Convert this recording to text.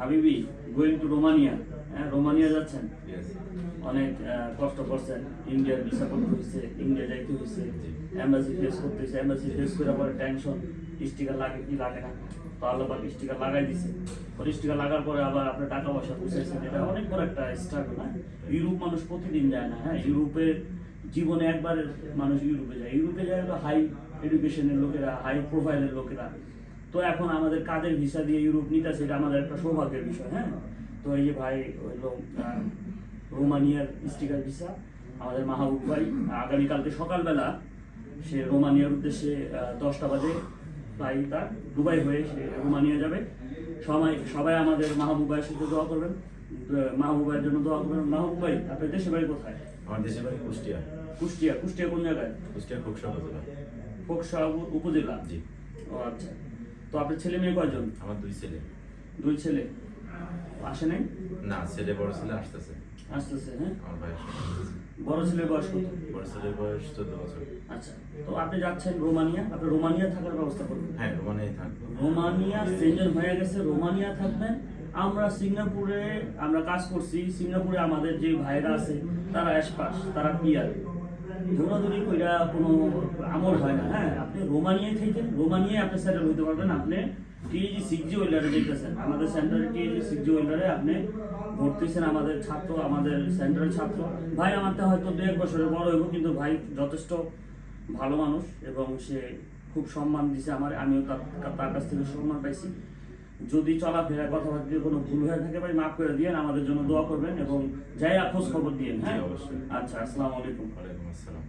হাবিবি going to Romania হ্যাঁ Romania যাচ্ছেন? অনেক কষ্ট করছেন। ইন্ডিয়ার ভিসা করতে হয়েছে ইন্ডিয়া যাইতে হয়েছে এম্বাসি ফেস করতে হয়েছে এম্বাসি ফেস করে পরে টেনশন স্টিকার লাগে কি লাগে না। তো আল্লাহ পাক স্টিকার লাগাই দিছে। পরে স্টিকার লাগার পরে আবার আপনার টাকা পয়সা বুঝাইছেন। এটা অনেক বড় একটা স্ট্রাগল না? ইউরোপ মানুষ প্রতিদিন যায় না হ্যাঁ? ইউরোপে জীবনে একবার মানুষ ইউরোপে যায়। ইউরোপে যায় হাই এডুকেশনের লোকেরা হাই প্রোফাইলের লোকেরা। তো এখন আমাদের কাজের ভিসা দিয়ে ইউরোপ নিতেছে এটা আমাদের একটা সৌভাগ্যের বিষয় হ্যাঁ? তো এই যে ভাই হইল রোমানিয়ার স্টিকার ভিসা আমাদের মাহবুব ভাই আগামীকালকে সকালবেলা সে রোমানিয়ার উদ্দেশ্যে দশটা বাজে ফ্লাই তার দুবাই হয়ে সে রোমানিয়া যাবে। সবাই সবাই আমাদের মাহবুব ভাইয়ের সাথে দোয়া করবেন। মাহবুব ভাইয়ের জন্য দোয়া করবেন। মাহবুব ভাই আপনার দেশের বাড়ি কোথায়? আমার দেশের বাড়ি কুষ্টিয়া। কুষ্টিয়া কুষ্টিয়া কোন জায়গায়? কুষ্টিয়া খোকসা উপজেলা। ফোকসা উপজেলা? জি। ও আচ্ছা। তো আপনার ছেলে মেয়ে কয়জন? আমার দুই ছেলে। দুই ছেলে। আসে নাই? না ছেলে বড় ছেলে আসতেছে। আসতেছে হ্যাঁ? আমার। বড় ছেলের বয়স কত? বড় ছেলের বয়স চোদ্দ বছর। আচ্ছা তো আপনি যাচ্ছেন রোমানিয়া। আপনি রোমানিয়া থাকার ব্যবস্থা করবেন। হ্যাঁ ওখানেই থাকব। রোমানিয়া সেঞ্জন হয়ে গেছে রোমানিয়া থাকবেন। আমরা সিঙ্গাপুরে আমরা কাজ করছি। সিঙ্গাপুরে আমাদের যে ভাইরা আছে তারা অ্যাসপাস তারা পিয়ার। দৌড়াদৌড়ি কইরা কোনো আমল হয় না হ্যাঁ? আপনি রোমানিয়ায় থেকে রোমানিয়ায় আপনি সেটেল হতে পারবেন। আপনি টিএজি সিক্সজি ওয়েলারে দেখতেছেন আমাদের সেন্টারে টিএজি সিক্সজি ওয়েলারে আপনি ভর্তিছেন আমাদের ছাত্র, আমাদের সেন্টারের ছাত্র। ভাই আমার তো হয়তো দু এক বছরের বড় হইব, কিন্তু ভাই যথেষ্ট ভালো মানুষ এবং সে খুব সম্মান দিছে আমার, আমিও তার কাছ থেকে সম্মান পাইছি। যদি চলাফেরা কথাবার্তা কোনো ভুল হয়ে থাকে ভাই মাফ করে দিয়েন আমাদের জন্য দোয়া করবেন এবং যাই খোঁজ খবর দিয়েন হ্যাঁ? অবশ্যই। আচ্ছা আসসালামু আলাইকুম। ওয়ালাইকুম আসসালাম।